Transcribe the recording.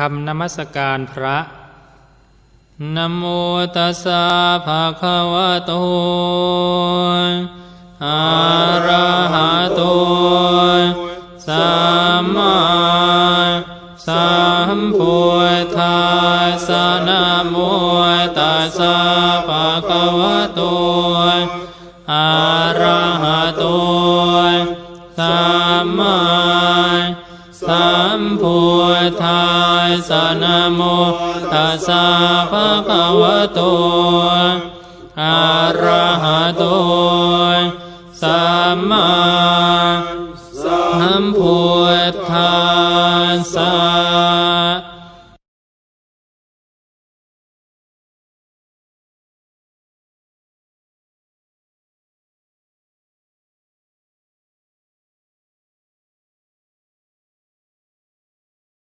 คำนมัสการพระนโมตัสสะภะคะวะโตอะระหะโตสัมมาสัมพุทธัสสะนโมตัสสะภะคะวะโตอะระหะโตสัมมา สัมพุทธัสสนโมตัสสะภะคะวะโตอะระหะโตสัมมาสัมพุทธา